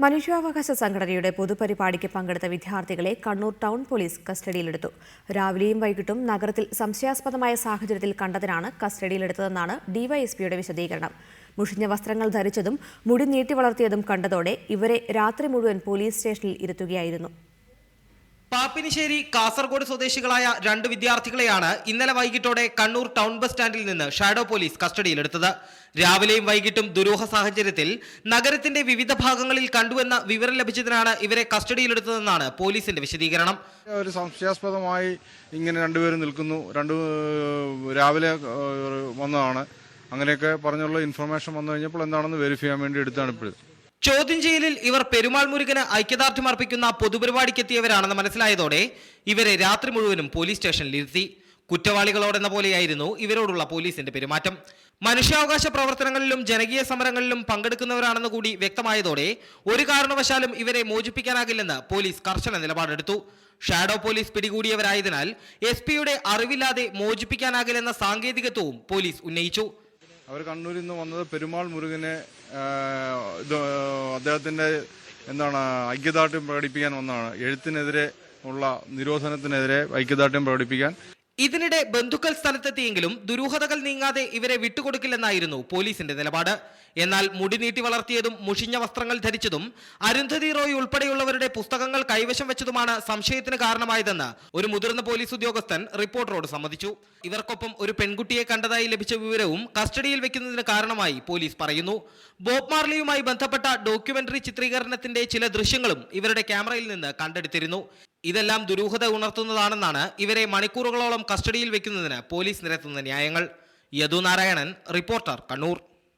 മനുഷ്യാവകാശ സംഘടനയുടെ പൊതുപരിപാടിക്ക് പങ്കെടുത്ത വിദ്യാർത്ഥികളെ കണ്ണൂർ ടൗൺ പോലീസ് കസ്റ്റഡിയിലെടുത്തു. രാവിലെയും വൈകിട്ടും നഗരത്തിൽ സംശയാസ്പദമായ സാഹചര്യത്തിൽ കണ്ടതിനാണ് കസ്റ്റഡിയിലെടുത്തതെന്നാണ് ഡിവൈഎസ്പിയുടെ വിശദീകരണം. മുഷിഞ്ഞ വസ്ത്രങ്ങൾ ധരിച്ചതും മുടി നീട്ടി വളർത്തിയതും കണ്ടതോടെ ഇവരെ രാത്രി മുഴുവൻ പോലീസ് സ്റ്റേഷനിൽ ഇരുത്തുകയായിരുന്നു. പാപ്പിനിശ്ശേരി കാസർഗോഡ് സ്വദേശികളായ രണ്ട് വിദ്യാർത്ഥികളെയാണ് ഇന്നലെ വൈകിട്ടോടെ കണ്ണൂർ ടൗൺ ബസ് സ്റ്റാൻഡിൽ നിന്ന് ഷാഡോ പോലീസ് കസ്റ്റഡിയിലെടുത്തത്. രാവിലെയും വൈകിട്ടും ദുരൂഹ സാഹചര്യത്തിൽ നഗരത്തിന്റെ വിവിധ ഭാഗങ്ങളിൽ കണ്ടുവെന്ന വിവരം ലഭിച്ചതിനാണ് ഇവരെ കസ്റ്റഡിയിലെടുത്തതെന്നാണ് പോലീസിന്റെ വിശദീകരണം. ഒരു സംശയാസ്പദമായി ഇങ്ങനെ രണ്ടുപേരും നിൽക്കുന്നു. രണ്ട് രാവിലെ വന്നതാണ്. അങ്ങനെയൊക്കെ പറഞ്ഞുള്ള ഇൻഫർമേഷൻ വന്നു കഴിഞ്ഞപ്പോൾ എന്താണെന്ന് വെരിഫൈ ചെയ്യാൻ വേണ്ടി എടുത്താണ് ഇപ്പോഴും. ചോദ്യം ചെയ്യലിൽ ഇവർ പെരുമാൾ മുരുകന് ഐക്യദാർഢ്യം അർപ്പിക്കുന്ന പൊതുപരിപാടിക്കെത്തിയവരാണെന്ന് മനസ്സിലായതോടെ ഇവരെ രാത്രി മുഴുവനും പോലീസ് സ്റ്റേഷനിലിരുത്തി കുറ്റവാളികളോടെന്ന പോലെയായിരുന്നു ഇവരോടുള്ള പോലീസിന്റെ പെരുമാറ്റം. മനുഷ്യാവകാശ പ്രവർത്തനങ്ങളിലും ജനകീയ സമരങ്ങളിലും പങ്കെടുക്കുന്നവരാണെന്ന് കൂടി വ്യക്തമായതോടെ ഒരു കാരണവശാലും ഇവരെ മോചിപ്പിക്കാനാകില്ലെന്ന് പോലീസ് കർശന നിലപാടെടുത്തു. ഷാഡോ പോലീസ് പിടികൂടിയവരായതിനാൽ എസ് പിയുടെ അറിവില്ലാതെ മോചിപ്പിക്കാനാകില്ലെന്ന സാങ്കേതികത്വവും പോലീസ് ഉന്നയിച്ചു. അവർ കണ്ണൂരിൽ നിന്ന് വന്നത് പെരുമാൾ മുരുകനെ അദ്ദേഹത്തിന്റെ എന്താണ് ഐക്യദാർഢ്യം പ്രകടിപ്പിക്കാൻ വന്നതാണ്. എഴുത്തിനെതിരെ ഉള്ള നിരോധനത്തിനെതിരെ ഐക്യദാർഢ്യം പ്രകടിപ്പിക്കാൻ. ഇതിനിടെ ബന്ധുക്കൾ സ്ഥലത്തെത്തിയെങ്കിലും ദുരൂഹതകൾ നീങ്ങാതെ ഇവരെ വിട്ടുകൊടുക്കില്ലെന്നായിരുന്നു പോലീസിന്റെ നിലപാട്. എന്നാൽ മുടി നീട്ടി വളർത്തിയതും മുഷിഞ്ഞ വസ്ത്രങ്ങൾ ധരിച്ചതും അരുന്ധതി റോയ് ഉൾപ്പെടെയുള്ളവരുടെ പുസ്തകങ്ങൾ കൈവശം വെച്ചതുമാണ് സംശയത്തിന് കാരണമായതെന്ന് ഒരു മുതിർന്ന പോലീസ് ഉദ്യോഗസ്ഥൻ റിപ്പോർട്ടറോട് സമ്മതിച്ചു. ഇവർക്കൊപ്പം ഒരു പെൺകുട്ടിയെ കണ്ടതായി ലഭിച്ച വിവരവും കസ്റ്റഡിയിൽ വെക്കുന്നതിന് കാരണമായി പോലീസ് പറയുന്നു. ബോബ് മാർലിയുമായി ബന്ധപ്പെട്ട ഡോക്യുമെന്ററി ചിത്രീകരണത്തിന്റെ ചില ദൃശ്യങ്ങളും ഇവരുടെ ക്യാമറയിൽ നിന്ന് കണ്ടെടുത്തിരുന്നു. ഇതെല്ലാം ദുരൂഹത ഉണർത്തുന്നതാണെന്നാണ് ഇവരെ മണിക്കൂറുകളോളം കസ്റ്റഡിയിൽ വെക്കുന്നതിന് പോലീസ് നിരത്തുന്ന ന്യായങ്ങൾ. യദുനാരായണൻ റിപ്പോർട്ടർ കണ്ണൂർ.